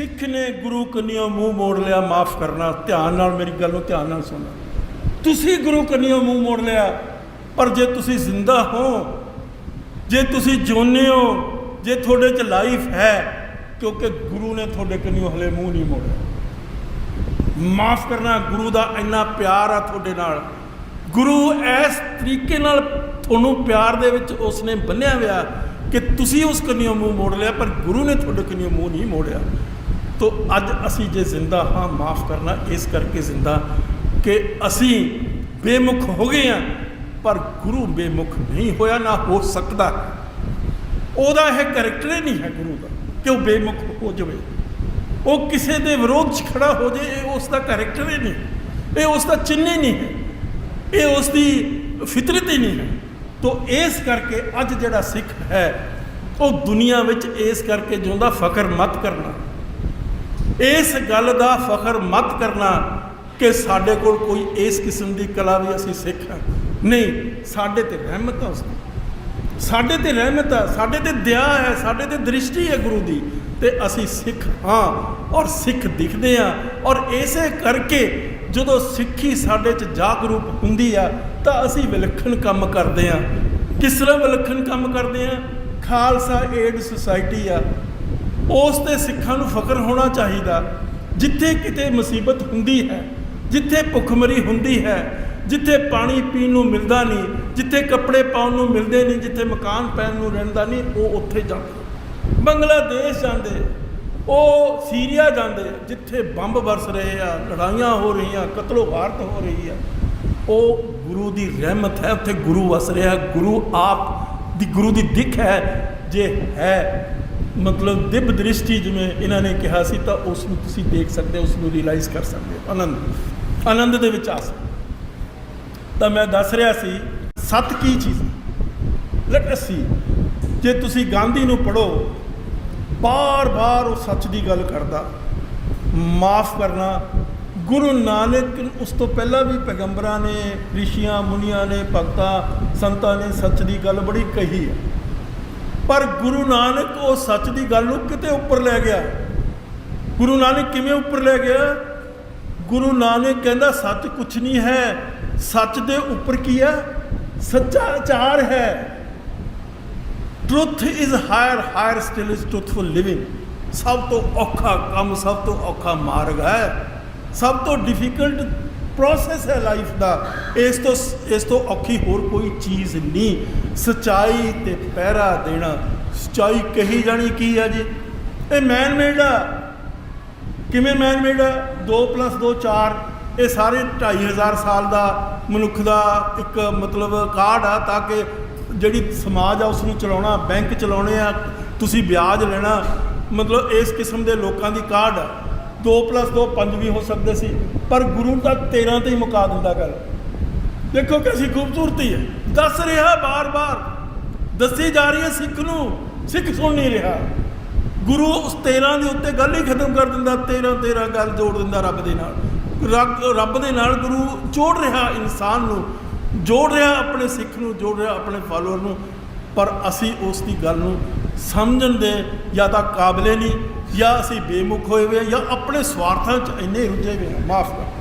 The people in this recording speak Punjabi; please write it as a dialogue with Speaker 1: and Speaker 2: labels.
Speaker 1: ਸਿੱਖ ਨੇ ਗੁਰੂ ਕੰਨਿਓ ਮੂੰਹ ਮੋੜ ਲਿਆ, ਮਾਫ ਕਰਨਾ, ਧਿਆਨ ਨਾਲ ਮੇਰੀ ਗੱਲ ਨੂੰ ਧਿਆਨ ਨਾਲ ਸੁਣਨਾ ਤੁਸੀਂ ਗੁਰੂ ਕੰਨਿਓ ਮੂੰਹ ਮੋੜ ਲਿਆ, ਪਰ ਜੇ ਤੁਸੀਂ ਜ਼ਿੰਦਾ ਹੋ, ਜੇ ਤੁਸੀਂ ਜਿਉਂਦੇ ਹੋ, ਜੇ ਤੁਹਾਡੇ 'ਚ ਲਾਈਫ ਹੈ, ਕਿਉਂਕਿ ਗੁਰੂ ਨੇ ਤੁਹਾਡੇ ਕੰਨਿਓ ਹਲੇ ਮੂੰਹ ਨਹੀਂ ਮੋੜਿਆ। ਮਾਫ ਕਰਨਾ, ਗੁਰੂ ਦਾ ਇੰਨਾ ਪਿਆਰ ਆ ਤੁਹਾਡੇ ਨਾਲ। ਗੁਰੂ ਇਸ ਤਰੀਕੇ ਨਾਲ ਤੁਹਾਨੂੰ ਪਿਆਰ ਦੇ ਵਿੱਚ ਉਸਨੇ ਬੰਨਿਆ ਹੋਇਆ ਕਿ ਤੁਸੀਂ ਉਸ ਕੰਨਿਓ ਮੂੰਹ ਮੋੜ ਲਿਆ, ਪਰ ਗੁਰੂ ਨੇ ਤੁਹਾਡੇ ਕੰਨਿਓ ਮੂੰਹ ਨਹੀਂ ਮੋੜਿਆ। ਤੋ ਅੱਜ ਅਸੀਂ ਜੇ ਜ਼ਿੰਦਾ ਹਾਂ, ਮਾਫ ਕਰਨਾ, ਇਸ ਕਰਕੇ ਜ਼ਿੰਦਾ ਕਿ ਅਸੀਂ ਬੇਮੁਖ ਹੋ ਗਏ ਹਾਂ, ਪਰ ਗੁਰੂ ਬੇਮੁਖ ਨਹੀਂ ਹੋਇਆ, ਨਾ ਹੋ ਸਕਦਾ। ਉਹਦਾ ਇਹ ਕੈਰੈਕਟਰ ਹੀ ਨਹੀਂ ਹੈ ਗੁਰੂ ਦਾ, ਕਿ ਉਹ ਬੇਮੁਖ ਹੋ ਜਾਵੇ। ਉਹ ਕਿਸੇ ਦੇ ਵਿਰੋਧ 'ਚ ਖੜਾ ਹੋ ਜਾਏ ਇਹ ਉਸ ਦਾ ਕੈਰੈਕਟਰ ਹੀ ਨਹੀਂ। ਇਹ ਉਸ ਦਾ ਚਿੰਨ੍ਹ ਹੀ ਨਹੀਂ ਹੈ। ਇਹ ਉਸ ਦੀ ਫਿਤਰਤ ਹੀ ਨਹੀਂ ਹੈ। ਤੋ ਇਸ ਕਰਕੇ ਅੱਜ ਜਿਹੜਾ ਸਿੱਖ ਹੈ, ਉਹ ਦੁਨੀਆ ਵਿੱਚ ਇਸ ਕਰਕੇ ਜਿਉਂਦਾ, ਫਖਰ ਮਤ ਕਰਨਾ। ਇਸ ਗੱਲ ਦਾ ਫਖਰ ਮਤ ਕਰਨਾ ਕਿ ਸਾਡੇ ਕੋਲ ਕੋਈ ਇਸ ਕਿਸਮ ਦੀ ਕਲਾ ਵੀ ਅਸੀਂ ਸਿੱਖ ਹਾਂ। ਨਹੀਂ, ਸਾਡੇ ਤੇ ਰਹਿਮਤ ਆ ਉਸ ਦੀ। ਸਾਡੇ ਤੇ ਰਹਿਮਤ ਆ, ਸਾਡੇ ਤੇ ਦਇਆ ਹੈ, ਸਾਡੇ ਤੇ ਦ੍ਰਿਸ਼ਟੀ ਹੈ ਗੁਰੂ ਦੀ ਤੇ ਅਸੀਂ ਸਿੱਖ ਹਾਂ ਔਰ ਸਿੱਖ ਦਿਖਦੇ ਹਾਂ ਔਰ ਇਸੇ ਕਰਕੇ ਜਦੋਂ ਸਿੱਖੀ ਸਾਡੇ 'ਚ ਜਾਗਰੂਕ ਹੁੰਦੀ ਆ ਤਾਂ ਅਸੀਂ ਵਿਲੱਖਣ ਕੰਮ ਕਰਦੇ ਹਾਂ। ਕਿਸ ਤਰ੍ਹਾਂ ਵਿਲੱਖਣ ਕੰਮ ਕਰਦੇ ਹਾਂ? ਖਾਲਸਾ ਏਡ ਸੁਸਾਇਟੀ ਆ ਉਸ ਤੇ ਸਿੱਖਾਂ ਨੂੰ ਫਖਰ ਹੋਣਾ ਚਾਹੀਦਾ। ਜਿੱਥੇ ਕਿਤੇ ਮੁਸੀਬਤ ਹੁੰਦੀ ਹੈ, ਜਿੱਥੇ ਭੁੱਖਮਰੀ ਹੁੰਦੀ ਹੈ, ਜਿੱਥੇ ਪਾਣੀ ਪੀਣ ਨੂੰ ਮਿਲਦਾ ਨਹੀਂ, ਜਿੱਥੇ ਕੱਪੜੇ ਪਾਉਣ ਨੂੰ ਮਿਲਦੇ ਨਹੀਂ, ਜਿੱਥੇ ਮਕਾਨ ਪੈਣ ਨੂੰ ਰਹਿੰਦਾ ਨਹੀਂ, ਉਹ ਉੱਥੇ ਜਾਂਦੇ। ਬੰਗਲਾਦੇਸ਼ ਜਾਂਦੇ, ਉਹ ਸੀਰੀਆ ਜਾਂਦੇ, ਜਿੱਥੇ ਬੰਬ ਵਰਸ ਰਹੇ ਆ, ਲੜਾਈਆਂ ਹੋ ਰਹੀਆਂ, ਕਤਲੋ ਗਾਰਤ ਹੋ ਰਹੀ ਆ। ਉਹ ਗੁਰੂ ਦੀ ਰਹਿਮਤ ਹੈ, ਉੱਥੇ ਗੁਰੂ ਵਸ ਰਿਹਾ, ਗੁਰੂ ਆਪ ਦੀ, ਗੁਰੂ ਦੀ ਦਿੱਖ ਹੈ, ਜੇ ਹੈ ਮਤਲਬ ਦਿਵ ਦ੍ਰਿਸ਼ਟੀ ਜਿਵੇਂ ਇਹਨਾਂ ਨੇ ਕਿਹਾ ਸੀ, ਤਾਂ ਉਸ ਨੂੰ ਤੁਸੀਂ ਦੇਖ ਸਕਦੇ ਹੋ ਉਸ ਨੂੰ ਰਿਅਲਾਈਜ਼ ਕਰ ਸਕਦੇ ਹੋ। ਆਨੰਦ ਆਨੰਦ ਦੇ ਵਿੱਚ ਆ ਸਕਦੇ ਤਾਂ ਮੈਂ ਦੱਸ ਰਿਹਾ ਸੀ, ਸਤ ਕੀ ਚੀਜ਼? ਲੈਟ ਅਸ ਸੀ ਜੇ ਤੁਸੀਂ ਗਾਂਧੀ ਨੂੰ ਪੜੋ ਬਾਰ-ਬਾਰ ਉਹ ਸੱਚ ਦੀ ਗੱਲ ਕਰਦਾ। ਮਾਫ ਕਰਨਾ। ਗੁਰੂ ਨਾਨਕ ਉਸ ਤੋਂ ਪਹਿਲਾਂ ਵੀ ਪੈਗੰਬਰਾਂ ਨੇ, ਰਿਸ਼ੀਆਂ, ਮੁਨੀਆਂ ਨੇ, ਭਗਤਾਂ, ਸੰਤਾਂ ਨੇ ਸੱਚ ਦੀ ਗੱਲ ਬੜੀ ਕਹੀ ਹੈ। ਪਰ ਗੁਰੂ ਨਾਨਕ ਉਹ ਸੱਚ ਦੀ ਗੱਲ ਨੂੰ ਕਿਤੇ ਉੱਪਰ ਲੈ ਗਿਆ? ਗੁਰੂ ਨਾਨਕ ਕਿਵੇਂ ਉੱਪਰ ਲੈ ਗਿਆ? ਗੁਰੂ ਨਾਨਕ ਕਹਿੰਦਾ, ਸੱਚ ਕੁਛ ਨਹੀਂ ਹੈ। ਸੱਚ ਦੇ ਉੱਪਰ ਕੀ ਹੈ? ਸੱਚਾ ਆਚਾਰ ਹੈ। Truth is higher higher still is truthful living ਸਭ ਤੋਂ ਔਖਾ ਕੰਮ, ਸਭ ਤੋਂ ਔਖਾ ਮਾਰਗ ਹੈ। ਸਭ ਤੋਂ ਡਿਫਿਕਲਟ ਪ੍ਰੋਸੈਸ ਹੈ ਲਾਈਫ ਦਾ। ਇਸ ਤੋਂ ਇਸ ਤੋਂ ਔਖੀ ਹੋਰ ਕੋਈ ਚੀਜ਼ ਨਹੀਂ। ਸਚਾਈ ਤੇ ਪਹਿਰਾ ਦੇਣਾ। ਸਚਾਈ ਕਹੀ ਜਾਣੀ ਕੀ ਆ ਜੀ? ਇਹ ਮੈਨ ਮੇਡ ਆ। ਕਿਵੇਂ ਮੈਨ ਮੇਡ 2 2 4 ਇਹ ਸਾਰੇ 2500 ਸਾਲ ਦਾ ਮਨੁੱਖ ਦਾ ਇੱਕ ਮਤਲਬ ਕਾਰਡ ਆ ਤਾਂ ਕਿ ਜਿਹੜੀ ਸਮਾਜ ਆ ਉਸ ਨੂੰ ਚਲਾਉਣਾ, ਬੈਂਕ ਚਲਾਉਣੇ ਆ, ਤੁਸੀਂ ਵਿਆਜ ਲੈਣਾ। ਮਤਲਬ ਇਸ ਕਿਸਮ ਦੇ ਲੋਕਾਂ ਦੀ ਕਾਰਡ ਆ। 2 2 5 ਵੀ ਹੋ ਸਕਦੇ ਸੀ, ਪਰ ਗੁਰੂ ਤਾਂ 13 ਤੇ ਹੀ ਮੁਕਾ ਦਿੰਦਾ ਗੱਲ ਦੇਖੋ ਕਿੰਨੀ ਖੂਬਸੂਰਤੀ ਹੈ। ਦੱਸ ਰਿਹਾ ਬਾਰ-ਬਾਰ, ਦੱਸੀ ਜਾ ਰਹੀ ਹੈ ਸਿੱਖ ਨੂੰ, ਸਿੱਖ ਸੁਣ ਨਹੀਂ ਰਿਹਾ। ਗੁਰੂ ਉਸ 13 ਦੇ ਉੱਤੇ ਗੱਲ ਹੀ ਖਤਮ ਕਰ ਦਿੰਦਾ 13 13 ਗੱਲ ਜੋੜ ਦਿੰਦਾ ਰੱਬ ਦੇ ਨਾਲ। ਰੱਬ ਰੱਬ ਦੇ ਨਾਲ ਗੁਰੂ ਜੋੜ ਰਿਹਾ ਇਨਸਾਨ ਨੂੰ, ਜੋੜ ਰਿਹਾ ਆਪਣੇ ਸਿੱਖ ਨੂੰ, ਜੋੜ ਰਿਹਾ ਆਪਣੇ ਫਾਲੋਅਰ ਨੂੰ, ਪਰ ਅਸੀਂ ਉਸ ਦੀ ਗੱਲ ਨੂੰ ਸਮਝਣ ਦੇ ਜਾਂ ਤਾਂ ਕਾਬਲੇ ਨਹੀਂ, ਜਾਂ ਅਸੀਂ ਬੇਮੁਖ ਹੋਏ ਹੋਏ ਜਾਂ ਆਪਣੇ ਸਵਾਰਥਾਂ 'ਚ ਇੰਨੇ ਰੁੱਝੇ ਹੋਏ ਹਾਂ। ਮਾਫ ਕਰ।